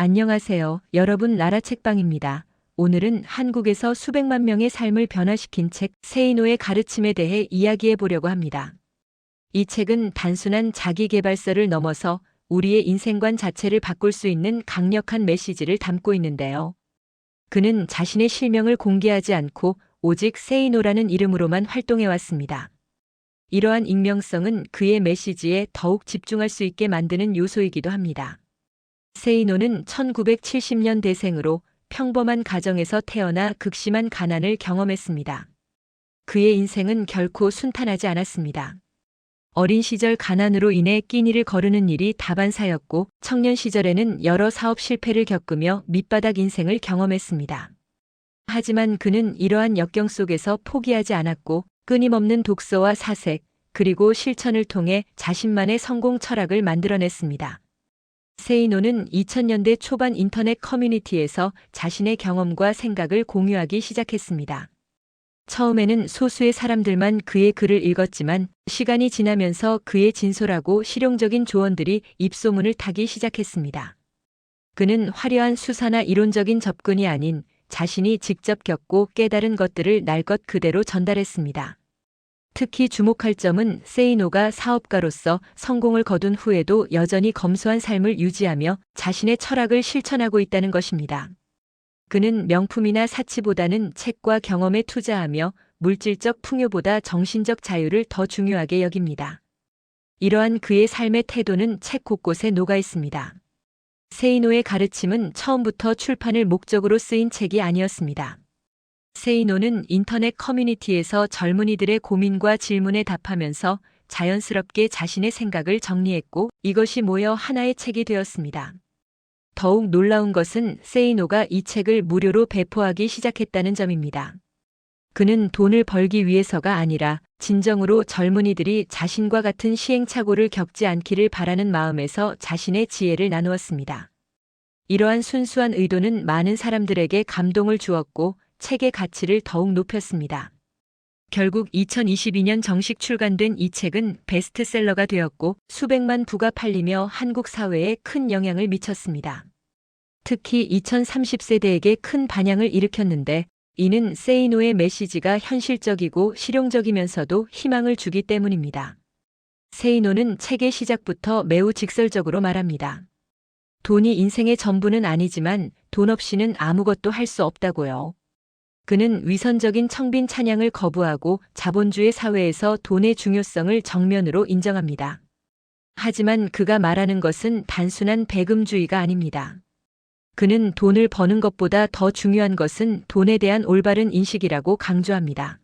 안녕하세요. 여러분 나라 책방입니다. 오늘은 한국에서 수백만 명의 삶을 변화시킨 책 세이노의 가르침에 대해 이야기해 보려고 합니다. 이 책은 단순한 자기개발서를 넘어서 우리의 인생관 자체를 바꿀 수 있는 강력한 메시지를 담고 있는데요. 그는 자신의 실명을 공개하지 않고 오직 세이노라는 이름으로만 활동해 왔습니다. 이러한 익명성은 그의 메시지에 더욱 집중할 수 있게 만드는 요소이기도 합니다. 세이노는 1970년 대생으로 평범한 가정에서 태어나 극심한 가난을 경험했습니다. 그의 인생은 결코 순탄하지 않았습니다. 어린 시절 가난으로 인해 끼니를 거르는 일이 다반사였고 청년 시절에는 여러 사업 실패를 겪으며 밑바닥 인생을 경험했습니다. 하지만 그는 이러한 역경 속에서 포기하지 않았고 끊임없는 독서와 사색, 그리고 실천을 통해 자신만의 성공 철학을 만들어냈습니다. 세이노는 2000년대 초반 인터넷 커뮤니티에서 자신의 경험과 생각을 공유하기 시작했습니다. 처음에는 소수의 사람들만 그의 글을 읽었지만 시간이 지나면서 그의 진솔하고 실용적인 조언들이 입소문을 타기 시작했습니다. 그는 화려한 수사나 이론적인 접근이 아닌 자신이 직접 겪고 깨달은 것들을 날 것 그대로 전달했습니다. 특히 주목할 점은 세이노가 사업가로서 성공을 거둔 후에도 여전히 검소한 삶을 유지하며 자신의 철학을 실천하고 있다는 것입니다. 그는 명품이나 사치보다는 책과 경험에 투자하며 물질적 풍요보다 정신적 자유를 더 중요하게 여깁니다. 이러한 그의 삶의 태도는 책 곳곳에 녹아 있습니다. 세이노의 가르침은 처음부터 출판을 목적으로 쓰인 책이 아니었습니다. 세이노는 인터넷 커뮤니티에서 젊은이들의 고민과 질문에 답하면서 자연스럽게 자신의 생각을 정리했고 이것이 모여 하나의 책이 되었습니다. 더욱 놀라운 것은 세이노가 이 책을 무료로 배포하기 시작했다는 점입니다. 그는 돈을 벌기 위해서가 아니라 진정으로 젊은이들이 자신과 같은 시행착오를 겪지 않기를 바라는 마음에서 자신의 지혜를 나누었습니다. 이러한 순수한 의도는 많은 사람들에게 감동을 주었고 책의 가치를 더욱 높였습니다. 결국 2022년 정식 출간된 이 책은 베스트셀러가 되었고 수백만 부가 팔리며 한국 사회에 큰 영향을 미쳤습니다. 특히 2030세대에게 큰 반향을 일으켰는데 이는 세이노의 메시지가 현실적이고 실용적이면서도 희망을 주기 때문입니다. 세이노는 책의 시작부터 매우 직설적으로 말합니다. 돈이 인생의 전부는 아니지만 돈 없이는 아무것도 할 수 없다고요. 그는 위선적인 청빈 찬양을 거부하고 자본주의 사회에서 돈의 중요성을 정면으로 인정합니다. 하지만 그가 말하는 것은 단순한 배금주의가 아닙니다. 그는 돈을 버는 것보다 더 중요한 것은 돈에 대한 올바른 인식이라고 강조합니다.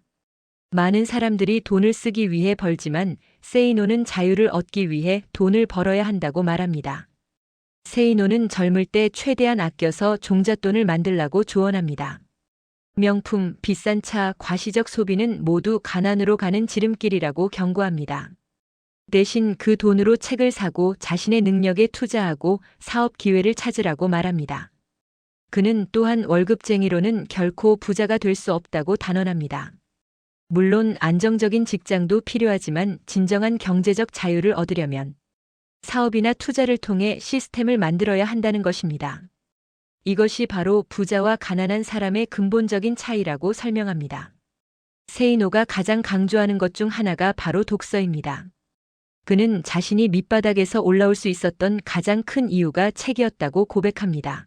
많은 사람들이 돈을 쓰기 위해 벌지만 세이노는 자유를 얻기 위해 돈을 벌어야 한다고 말합니다. 세이노는 젊을 때 최대한 아껴서 종잣돈을 만들라고 조언합니다. 명품, 비싼 차, 과시적 소비는 모두 가난으로 가는 지름길이라고 경고합니다. 대신 그 돈으로 책을 사고 자신의 능력에 투자하고 사업 기회를 찾으라고 말합니다. 그는 또한 월급쟁이로는 결코 부자가 될 수 없다고 단언합니다. 물론 안정적인 직장도 필요하지만 진정한 경제적 자유를 얻으려면 사업이나 투자를 통해 시스템을 만들어야 한다는 것입니다. 이것이 바로 부자와 가난한 사람의 근본적인 차이라고 설명합니다. 세이노가 가장 강조하는 것 중 하나가 바로 독서입니다. 그는 자신이 밑바닥에서 올라올 수 있었던 가장 큰 이유가 책이었다고 고백합니다.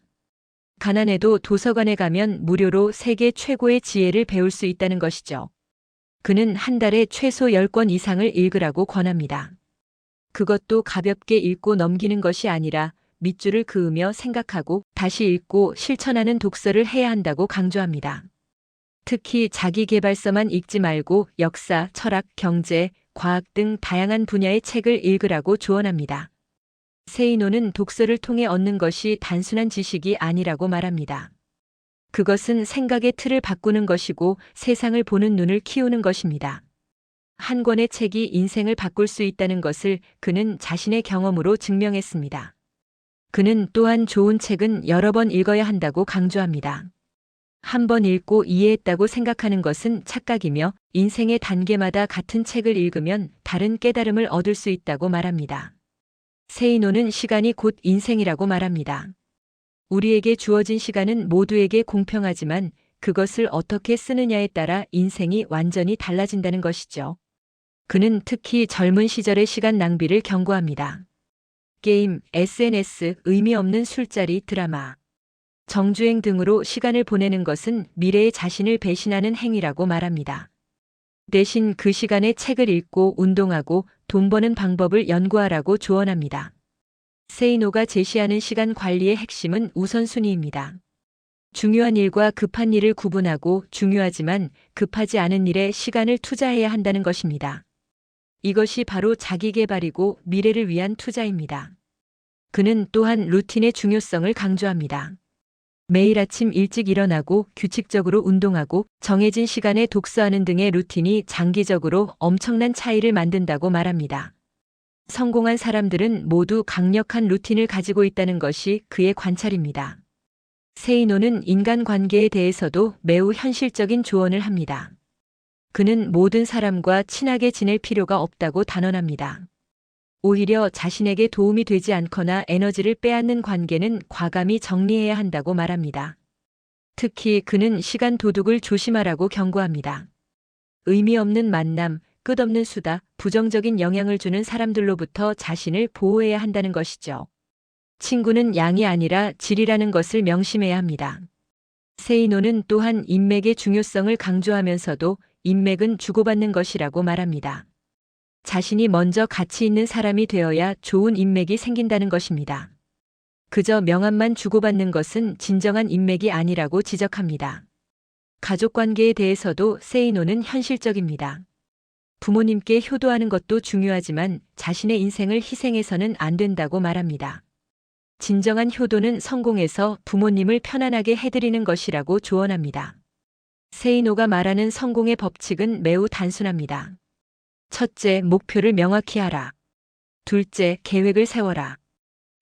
가난해도 도서관에 가면 무료로 세계 최고의 지혜를 배울 수 있다는 것이죠. 그는 한 달에 최소 10권 이상을 읽으라고 권합니다. 그것도 가볍게 읽고 넘기는 것이 아니라 밑줄을 그으며 생각하고 다시 읽고 실천하는 독서를 해야 한다고 강조합니다. 특히 자기개발서만 읽지 말고 역사, 철학, 경제, 과학 등 다양한 분야의 책을 읽으라고 조언합니다. 세이노는 독서를 통해 얻는 것이 단순한 지식이 아니라고 말합니다. 그것은 생각의 틀을 바꾸는 것이고 세상을 보는 눈을 키우는 것입니다. 한 권의 책이 인생을 바꿀 수 있다는 것을 그는 자신의 경험으로 증명했습니다. 그는 또한 좋은 책은 여러 번 읽어야 한다고 강조합니다. 한 번 읽고 이해했다고 생각하는 것은 착각이며 인생의 단계마다 같은 책을 읽으면 다른 깨달음을 얻을 수 있다고 말합니다. 세이노는 시간이 곧 인생이라고 말합니다. 우리에게 주어진 시간은 모두에게 공평하지만 그것을 어떻게 쓰느냐에 따라 인생이 완전히 달라진다는 것이죠. 그는 특히 젊은 시절의 시간 낭비를 경고합니다. 게임, SNS, 의미 없는 술자리, 드라마, 정주행 등으로 시간을 보내는 것은 미래의 자신을 배신하는 행위라고 말합니다. 대신 그 시간에 책을 읽고 운동하고 돈 버는 방법을 연구하라고 조언합니다. 세이노가 제시하는 시간 관리의 핵심은 우선순위입니다. 중요한 일과 급한 일을 구분하고 중요하지만 급하지 않은 일에 시간을 투자해야 한다는 것입니다. 이것이 바로 자기 개발이고 미래를 위한 투자입니다. 그는 또한 루틴의 중요성을 강조합니다. 매일 아침 일찍 일어나고 규칙적으로 운동하고 정해진 시간에 독서하는 등의 루틴이 장기적으로 엄청난 차이를 만든다고 말합니다. 성공한 사람들은 모두 강력한 루틴을 가지고 있다는 것이 그의 관찰입니다. 세이노는 인간관계에 대해서도 매우 현실적인 조언을 합니다. 그는 모든 사람과 친하게 지낼 필요가 없다고 단언합니다. 오히려 자신에게 도움이 되지 않거나 에너지를 빼앗는 관계는 과감히 정리해야 한다고 말합니다. 특히 그는 시간 도둑을 조심하라고 경고합니다. 의미 없는 만남, 끝없는 수다, 부정적인 영향을 주는 사람들로부터 자신을 보호해야 한다는 것이죠. 친구는 양이 아니라 질이라는 것을 명심해야 합니다. 세이노는 또한 인맥의 중요성을 강조하면서도 인맥은 주고받는 것이라고 말합니다. 자신이 먼저 가치 있는 사람이 되어야 좋은 인맥이 생긴다는 것입니다. 그저 명함만 주고받는 것은 진정한 인맥이 아니라고 지적합니다. 가족 관계에 대해서도 세이노는 현실적입니다. 부모님께 효도하는 것도 중요하지만 자신의 인생을 희생해서는 안 된다고 말합니다. 진정한 효도는 성공해서 부모님을 편안하게 해드리는 것이라고 조언합니다. 세이노가 말하는 성공의 법칙은 매우 단순합니다. 첫째, 목표를 명확히 하라. 둘째, 계획을 세워라.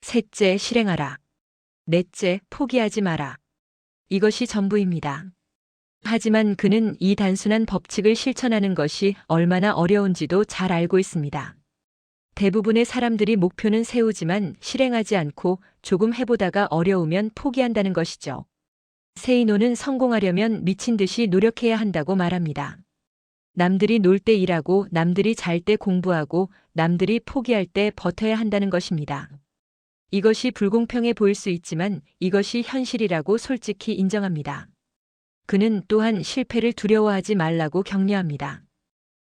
셋째, 실행하라. 넷째, 포기하지 마라. 이것이 전부입니다. 하지만 그는 이 단순한 법칙을 실천하는 것이 얼마나 어려운지도 잘 알고 있습니다. 대부분의 사람들이 목표는 세우지만 실행하지 않고 조금 해보다가 어려우면 포기한다는 것이죠. 세이노는 성공하려면 미친 듯이 노력해야 한다고 말합니다. 남들이 놀 때 일하고 남들이 잘 때 공부하고 남들이 포기할 때 버텨야 한다는 것입니다. 이것이 불공평해 보일 수 있지만 이것이 현실이라고 솔직히 인정합니다. 그는 또한 실패를 두려워하지 말라고 격려합니다.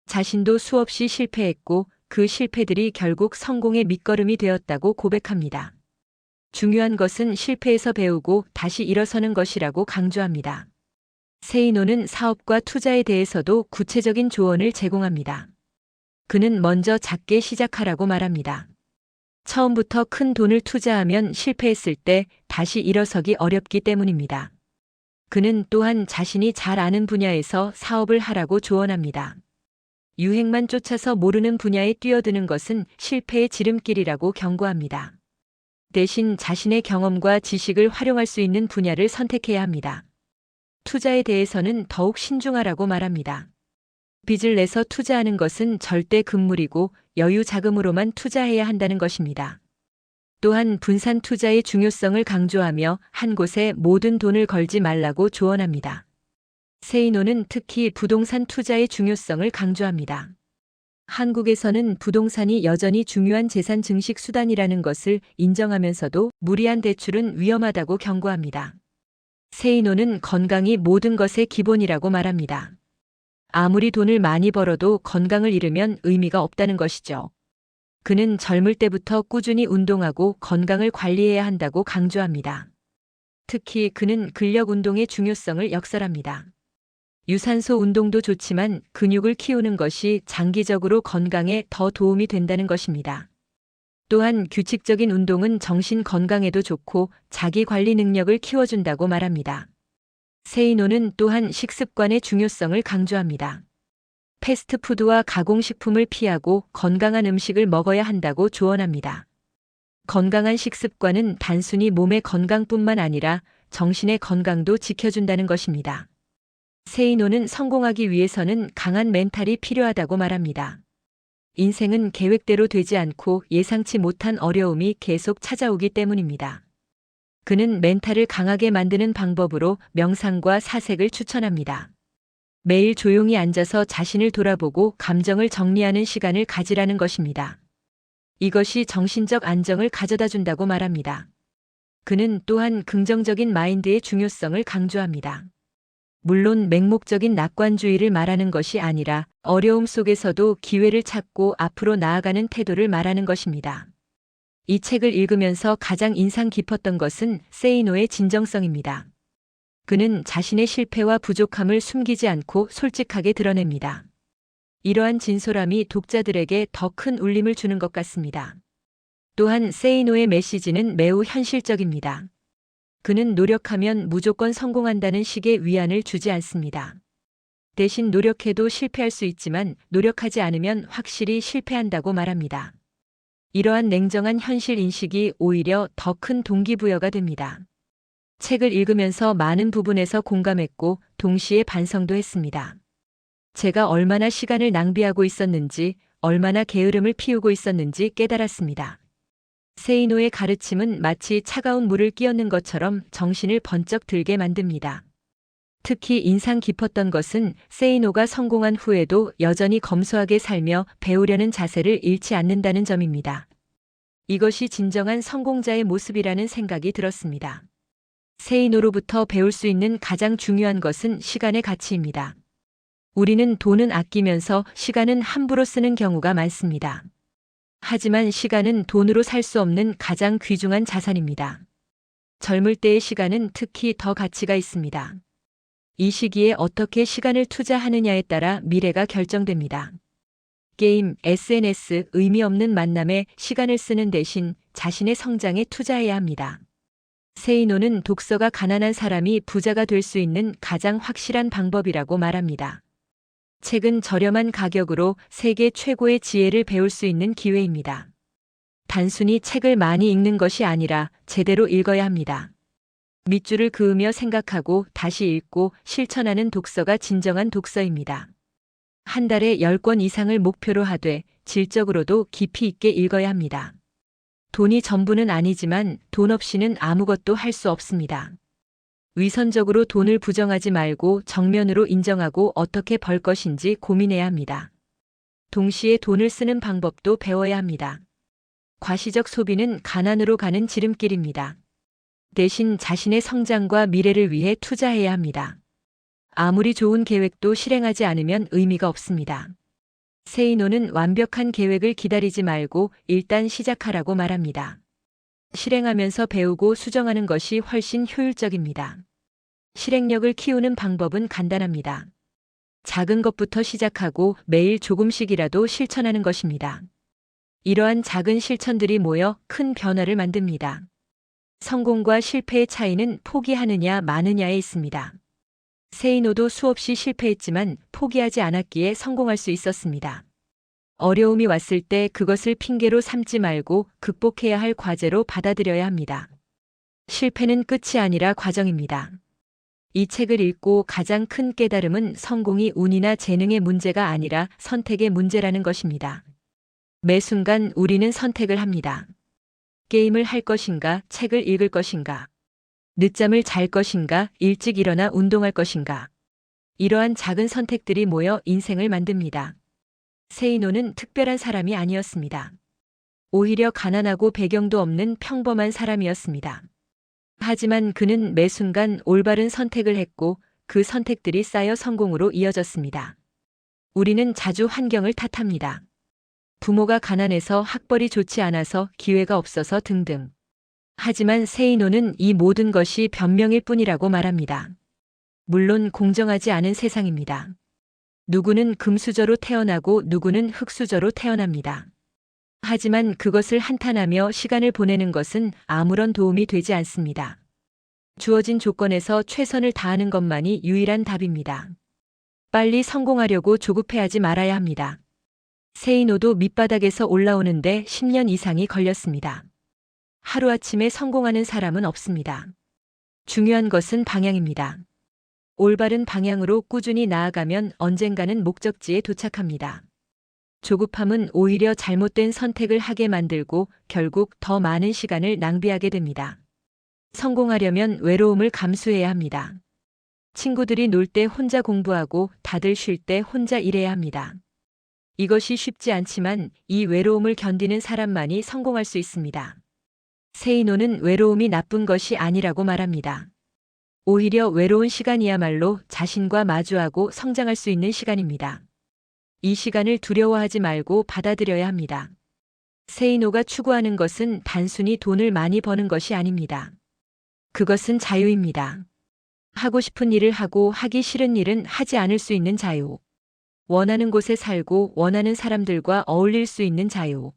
자신도 수없이 실패했고 그 실패들이 결국 성공의 밑거름이 되었다고 고백합니다. 중요한 것은 실패에서 배우고 다시 일어서는 것이라고 강조합니다. 세이노는 사업과 투자에 대해서도 구체적인 조언을 제공합니다. 그는 먼저 작게 시작하라고 말합니다. 처음부터 큰 돈을 투자하면 실패했을 때 다시 일어서기 어렵기 때문입니다. 그는 또한 자신이 잘 아는 분야에서 사업을 하라고 조언합니다. 유행만 쫓아서 모르는 분야에 뛰어드는 것은 실패의 지름길이라고 경고합니다. 대신 자신의 경험과 지식을 활용할 수 있는 분야를 선택해야 합니다. 투자에 대해서는 더욱 신중하라고 말합니다. 빚을 내서 투자하는 것은 절대 금물이고 여유 자금으로만 투자해야 한다는 것입니다. 또한 분산 투자의 중요성을 강조하며 한 곳에 모든 돈을 걸지 말라고 조언합니다. 세이노는 특히 부동산 투자의 중요성을 강조합니다. 한국에서는 부동산이 여전히 중요한 재산 증식 수단이라는 것을 인정하면서도 무리한 대출은 위험하다고 경고합니다. 세이노는 건강이 모든 것의 기본이라고 말합니다. 아무리 돈을 많이 벌어도 건강을 잃으면 의미가 없다는 것이죠. 그는 젊을 때부터 꾸준히 운동하고 건강을 관리해야 한다고 강조합니다. 특히 그는 근력 운동의 중요성을 역설합니다. 유산소 운동도 좋지만 근육을 키우는 것이 장기적으로 건강에 더 도움이 된다는 것입니다. 또한 규칙적인 운동은 정신 건강에도 좋고 자기 관리 능력을 키워준다고 말합니다. 세이노는 또한 식습관의 중요성을 강조합니다. 패스트푸드와 가공식품을 피하고 건강한 음식을 먹어야 한다고 조언합니다. 건강한 식습관은 단순히 몸의 건강뿐만 아니라 정신의 건강도 지켜준다는 것입니다. 세이노는 성공하기 위해서는 강한 멘탈이 필요하다고 말합니다. 인생은 계획대로 되지 않고 예상치 못한 어려움이 계속 찾아오기 때문입니다. 그는 멘탈을 강하게 만드는 방법으로 명상과 사색을 추천합니다. 매일 조용히 앉아서 자신을 돌아보고 감정을 정리하는 시간을 가지라는 것입니다. 이것이 정신적 안정을 가져다 준다고 말합니다. 그는 또한 긍정적인 마인드의 중요성을 강조합니다. 물론 맹목적인 낙관주의를 말하는 것이 아니라 어려움 속에서도 기회를 찾고 앞으로 나아가는 태도를 말하는 것입니다. 이 책을 읽으면서 가장 인상 깊었던 것은 세이노의 진정성입니다. 그는 자신의 실패와 부족함을 숨기지 않고 솔직하게 드러냅니다. 이러한 진솔함이 독자들에게 더 큰 울림을 주는 것 같습니다. 또한 세이노의 메시지는 매우 현실적입니다. 그는 노력하면 무조건 성공한다는 식의 위안을 주지 않습니다. 대신 노력해도 실패할 수 있지만 노력하지 않으면 확실히 실패한다고 말합니다. 이러한 냉정한 현실 인식이 오히려 더 큰 동기부여가 됩니다. 책을 읽으면서 많은 부분에서 공감했고 동시에 반성도 했습니다. 제가 얼마나 시간을 낭비하고 있었는지, 얼마나 게으름을 피우고 있었는지 깨달았습니다. 세이노의 가르침은 마치 차가운 물을 끼얹는 것처럼 정신을 번쩍 들게 만듭니다. 특히 인상 깊었던 것은 세이노가 성공한 후에도 여전히 검소하게 살며 배우려는 자세를 잃지 않는다는 점입니다. 이것이 진정한 성공자의 모습이라는 생각이 들었습니다. 세이노로부터 배울 수 있는 가장 중요한 것은 시간의 가치입니다. 우리는 돈은 아끼면서 시간은 함부로 쓰는 경우가 많습니다. 하지만 시간은 돈으로 살 수 없는 가장 귀중한 자산입니다. 젊을 때의 시간은 특히 더 가치가 있습니다. 이 시기에 어떻게 시간을 투자하느냐에 따라 미래가 결정됩니다. 게임, SNS, 의미 없는 만남에 시간을 쓰는 대신 자신의 성장에 투자해야 합니다. 세이노는 독서가 가난한 사람이 부자가 될 수 있는 가장 확실한 방법이라고 말합니다. 책은 저렴한 가격으로 세계 최고의 지혜를 배울 수 있는 기회입니다. 단순히 책을 많이 읽는 것이 아니라 제대로 읽어야 합니다. 밑줄을 그으며 생각하고 다시 읽고 실천하는 독서가 진정한 독서입니다. 한 달에 10권 이상을 목표로 하되 질적으로도 깊이 있게 읽어야 합니다. 돈이 전부는 아니지만 돈 없이는 아무것도 할 수 없습니다. 위선적으로 돈을 부정하지 말고 정면으로 인정하고 어떻게 벌 것인지 고민해야 합니다. 동시에 돈을 쓰는 방법도 배워야 합니다. 과시적 소비는 가난으로 가는 지름길입니다. 대신 자신의 성장과 미래를 위해 투자해야 합니다. 아무리 좋은 계획도 실행하지 않으면 의미가 없습니다. 세이노는 완벽한 계획을 기다리지 말고 일단 시작하라고 말합니다. 실행하면서 배우고 수정하는 것이 훨씬 효율적입니다. 실행력을 키우는 방법은 간단합니다. 작은 것부터 시작하고 매일 조금씩이라도 실천하는 것입니다. 이러한 작은 실천들이 모여 큰 변화를 만듭니다. 성공과 실패의 차이는 포기하느냐 마느냐에 있습니다. 세이노도 수없이 실패했지만 포기하지 않았기에 성공할 수 있었습니다. 어려움이 왔을 때 그것을 핑계로 삼지 말고 극복해야 할 과제로 받아들여야 합니다. 실패는 끝이 아니라 과정입니다. 이 책을 읽고 가장 큰 깨달음은 성공이 운이나 재능의 문제가 아니라 선택의 문제라는 것입니다. 매 순간 우리는 선택을 합니다. 게임을 할 것인가, 책을 읽을 것인가, 늦잠을 잘 것인가, 일찍 일어나 운동할 것인가. 이러한 작은 선택들이 모여 인생을 만듭니다. 세이노는 특별한 사람이 아니었습니다. 오히려 가난하고 배경도 없는 평범한 사람이었습니다. 하지만 그는 매 순간 올바른 선택을 했고 그 선택들이 쌓여 성공으로 이어졌습니다. 우리는 자주 환경을 탓합니다. 부모가 가난해서 학벌이 좋지 않아서 기회가 없어서 등등. 하지만 세이노는 이 모든 것이 변명일 뿐이라고 말합니다. 물론 공정하지 않은 세상입니다. 누구는 금수저로 태어나고 누구는 흙수저로 태어납니다. 하지만 그것을 한탄하며 시간을 보내는 것은 아무런 도움이 되지 않습니다. 주어진 조건에서 최선을 다하는 것만이 유일한 답입니다. 빨리 성공하려고 조급해하지 말아야 합니다. 세이노도 밑바닥에서 올라오는데 10년 이상이 걸렸습니다. 하루아침에 성공하는 사람은 없습니다. 중요한 것은 방향입니다. 올바른 방향으로 꾸준히 나아가면 언젠가는 목적지에 도착합니다. 조급함은 오히려 잘못된 선택을 하게 만들고 결국 더 많은 시간을 낭비하게 됩니다. 성공하려면 외로움을 감수해야 합니다. 친구들이 놀 때 혼자 공부하고 다들 쉴 때 혼자 일해야 합니다. 이것이 쉽지 않지만 이 외로움을 견디는 사람만이 성공할 수 있습니다. 세이노는 외로움이 나쁜 것이 아니라고 말합니다. 오히려 외로운 시간이야말로 자신과 마주하고 성장할 수 있는 시간입니다. 이 시간을 두려워하지 말고 받아들여야 합니다. 세이노가 추구하는 것은 단순히 돈을 많이 버는 것이 아닙니다. 그것은 자유입니다. 하고 싶은 일을 하고 하기 싫은 일은 하지 않을 수 있는 자유. 원하는 곳에 살고 원하는 사람들과 어울릴 수 있는 자유.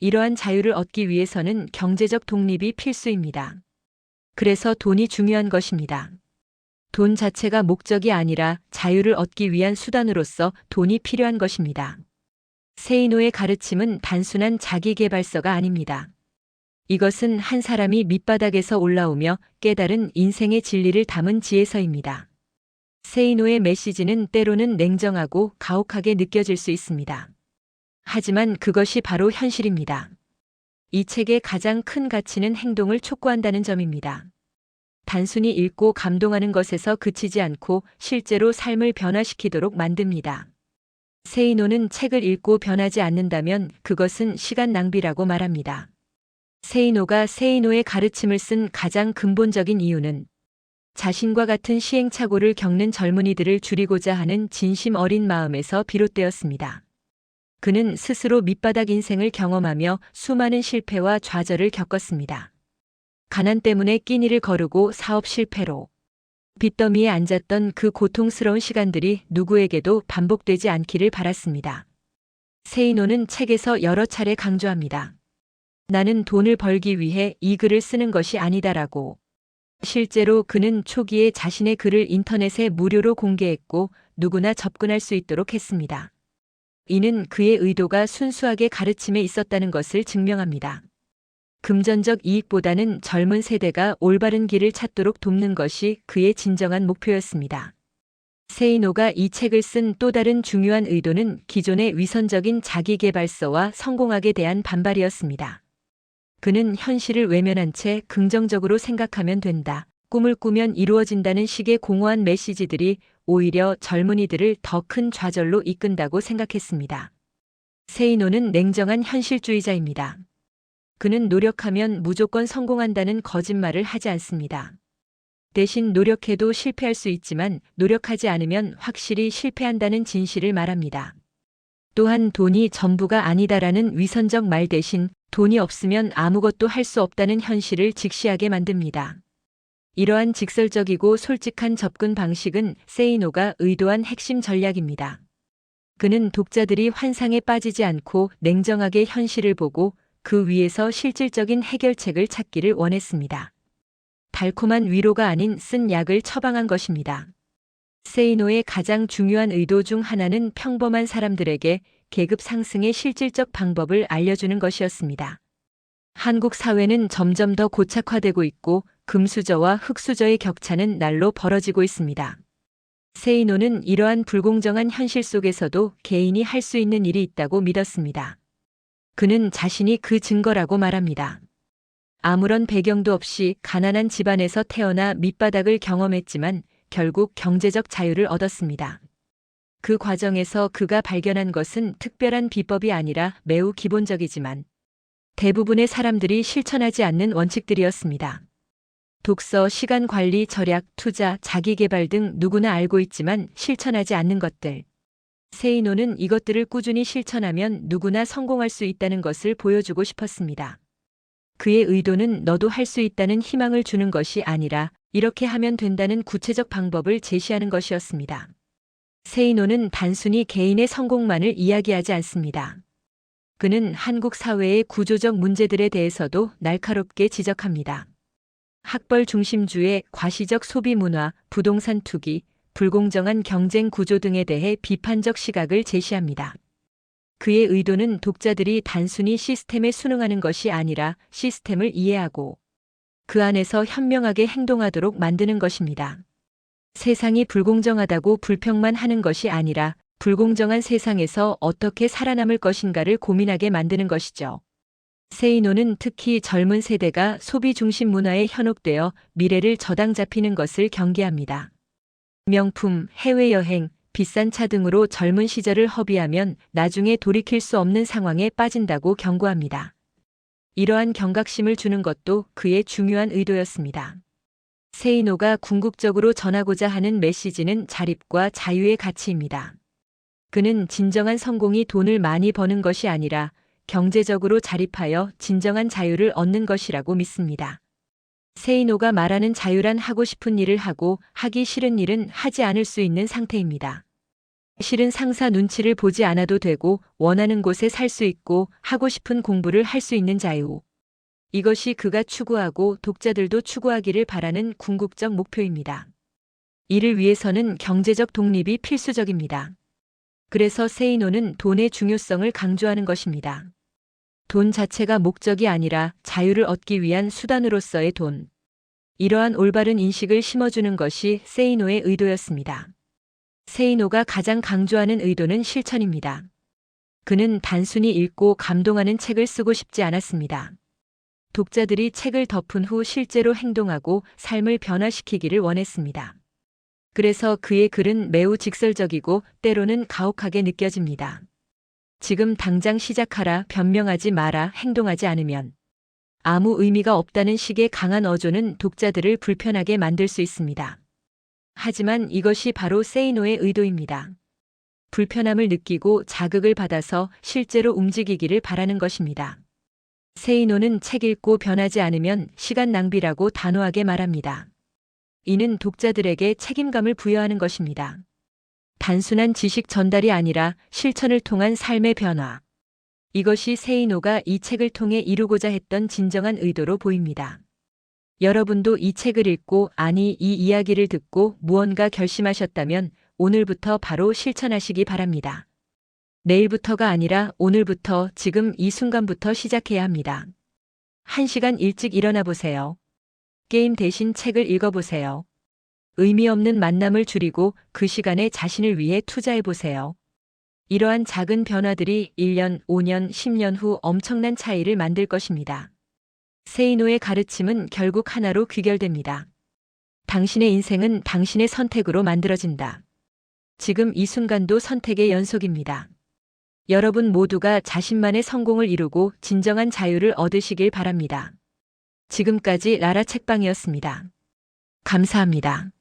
이러한 자유를 얻기 위해서는 경제적 독립이 필수입니다. 그래서 돈이 중요한 것입니다. 돈 자체가 목적이 아니라 자유를 얻기 위한 수단으로서 돈이 필요한 것입니다. 세이노의 가르침은 단순한 자기개발서가 아닙니다. 이것은 한 사람이 밑바닥에서 올라오며 깨달은 인생의 진리를 담은 지혜서입니다. 세이노의 메시지는 때로는 냉정하고 가혹하게 느껴질 수 있습니다. 하지만 그것이 바로 현실입니다. 이 책의 가장 큰 가치는 행동을 촉구한다는 점입니다. 단순히 읽고 감동하는 것에서 그치지 않고 실제로 삶을 변화시키도록 만듭니다. 세이노는 책을 읽고 변하지 않는다면 그것은 시간 낭비라고 말합니다. 세이노가 세이노의 가르침을 쓴 가장 근본적인 이유는 자신과 같은 시행착오를 겪는 젊은이들을 줄이고자 하는 진심 어린 마음에서 비롯되었습니다. 그는 스스로 밑바닥 인생을 경험하며 수많은 실패와 좌절을 겪었습니다. 가난 때문에 끼니를 거르고 사업 실패로 빚더미에 앉았던 그 고통스러운 시간들이 누구에게도 반복되지 않기를 바랐습니다. 세이노는 책에서 여러 차례 강조합니다. 나는 돈을 벌기 위해 이 글을 쓰는 것이 아니다라고. 실제로 그는 초기에 자신의 글을 인터넷에 무료로 공개했고 누구나 접근할 수 있도록 했습니다. 이는 그의 의도가 순수하게 가르침에 있었다는 것을 증명합니다. 금전적 이익보다는 젊은 세대가 올바른 길을 찾도록 돕는 것이 그의 진정한 목표였습니다. 세이노가 이 책을 쓴 또 다른 중요한 의도는 기존의 위선적인 자기개발서와 성공학에 대한 반발이었습니다. 그는 현실을 외면한 채 긍정적으로 생각하면 된다. 꿈을 꾸면 이루어진다는 식의 공허한 메시지들이 오히려 젊은이들을 더 큰 좌절로 이끈다고 생각했습니다. 세이노는 냉정한 현실주의자입니다. 그는 노력하면 무조건 성공한다는 거짓말을 하지 않습니다. 대신 노력해도 실패할 수 있지만 노력하지 않으면 확실히 실패한다는 진실을 말합니다. 또한 돈이 전부가 아니다라는 위선적 말 대신 돈이 없으면 아무것도 할 수 없다는 현실을 직시하게 만듭니다. 이러한 직설적이고 솔직한 접근 방식은 세이노가 의도한 핵심 전략입니다. 그는 독자들이 환상에 빠지지 않고 냉정하게 현실을 보고 그 위에서 실질적인 해결책을 찾기를 원했습니다. 달콤한 위로가 아닌 쓴 약을 처방한 것입니다. 세이노의 가장 중요한 의도 중 하나는 평범한 사람들에게 계급 상승의 실질적 방법을 알려주는 것이었습니다. 한국 사회는 점점 더 고착화되고 있고 금수저와 흑수저의 격차는 날로 벌어지고 있습니다. 세이노는 이러한 불공정한 현실 속에서도 개인이 할 수 있는 일이 있다고 믿었습니다. 그는 자신이 그 증거라고 말합니다. 아무런 배경도 없이 가난한 집안에서 태어나 밑바닥을 경험했지만 결국 경제적 자유를 얻었습니다. 그 과정에서 그가 발견한 것은 특별한 비법이 아니라 매우 기본적이지만 대부분의 사람들이 실천하지 않는 원칙들이었습니다. 독서, 시간 관리, 절약, 투자, 자기개발 등 누구나 알고 있지만 실천하지 않는 것들. 세이노는 이것들을 꾸준히 실천하면 누구나 성공할 수 있다는 것을 보여주고 싶었습니다. 그의 의도는 너도 할 수 있다는 희망을 주는 것이 아니라 이렇게 하면 된다는 구체적 방법을 제시하는 것이었습니다. 세이노는 단순히 개인의 성공만을 이야기하지 않습니다. 그는 한국 사회의 구조적 문제들에 대해서도 날카롭게 지적합니다. 학벌 중심주의 과시적 소비 문화, 부동산 투기, 불공정한 경쟁 구조 등에 대해 비판적 시각을 제시합니다. 그의 의도는 독자들이 단순히 시스템에 순응하는 것이 아니라 시스템을 이해하고 그 안에서 현명하게 행동하도록 만드는 것입니다. 세상이 불공정하다고 불평만 하는 것이 아니라 불공정한 세상에서 어떻게 살아남을 것인가를 고민하게 만드는 것이죠. 세이노는 특히 젊은 세대가 소비 중심 문화에 현혹되어 미래를 저당 잡히는 것을 경계합니다. 명품, 해외여행, 비싼 차 등으로 젊은 시절을 허비하면 나중에 돌이킬 수 없는 상황에 빠진다고 경고합니다. 이러한 경각심을 주는 것도 그의 중요한 의도였습니다. 세이노가 궁극적으로 전하고자 하는 메시지는 자립과 자유의 가치입니다. 그는 진정한 성공이 돈을 많이 버는 것이 아니라 경제적으로 자립하여 진정한 자유를 얻는 것이라고 믿습니다. 세이노가 말하는 자유란 하고 싶은 일을 하고 하기 싫은 일은 하지 않을 수 있는 상태입니다. 실은 상사 눈치를 보지 않아도 되고 원하는 곳에 살 수 있고 하고 싶은 공부를 할 수 있는 자유. 이것이 그가 추구하고 독자들도 추구하기를 바라는 궁극적 목표입니다. 이를 위해서는 경제적 독립이 필수적입니다. 그래서 세이노는 돈의 중요성을 강조하는 것입니다. 돈 자체가 목적이 아니라 자유를 얻기 위한 수단으로서의 돈. 이러한 올바른 인식을 심어주는 것이 세이노의 의도였습니다. 세이노가 가장 강조하는 의도는 실천입니다. 그는 단순히 읽고 감동하는 책을 쓰고 싶지 않았습니다. 독자들이 책을 덮은 후 실제로 행동하고 삶을 변화시키기를 원했습니다. 그래서 그의 글은 매우 직설적이고 때로는 가혹하게 느껴집니다. 지금 당장 시작하라, 변명하지 마라, 행동하지 않으면 아무 의미가 없다는 식의 강한 어조는 독자들을 불편하게 만들 수 있습니다. 하지만 이것이 바로 세이노의 의도입니다. 불편함을 느끼고 자극을 받아서 실제로 움직이기를 바라는 것입니다. 세이노는 책 읽고 변하지 않으면 시간 낭비라고 단호하게 말합니다. 이는 독자들에게 책임감을 부여하는 것입니다. 단순한 지식 전달이 아니라 실천을 통한 삶의 변화. 이것이 세이노가 이 책을 통해 이루고자 했던 진정한 의도로 보입니다. 여러분도 이 책을 읽고 아니 이 이야기를 듣고 무언가 결심하셨다면 오늘부터 바로 실천하시기 바랍니다. 내일부터가 아니라 오늘부터 지금 이 순간부터 시작해야 합니다. 한 시간 일찍 일어나 보세요. 게임 대신 책을 읽어보세요. 의미 없는 만남을 줄이고 그 시간에 자신을 위해 투자해 보세요. 이러한 작은 변화들이 1년, 5년, 10년 후 엄청난 차이를 만들 것입니다. 세이노의 가르침은 결국 하나로 귀결됩니다. 당신의 인생은 당신의 선택으로 만들어진다. 지금 이 순간도 선택의 연속입니다. 여러분 모두가 자신만의 성공을 이루고 진정한 자유를 얻으시길 바랍니다. 지금까지 라라 책방이었습니다. 감사합니다.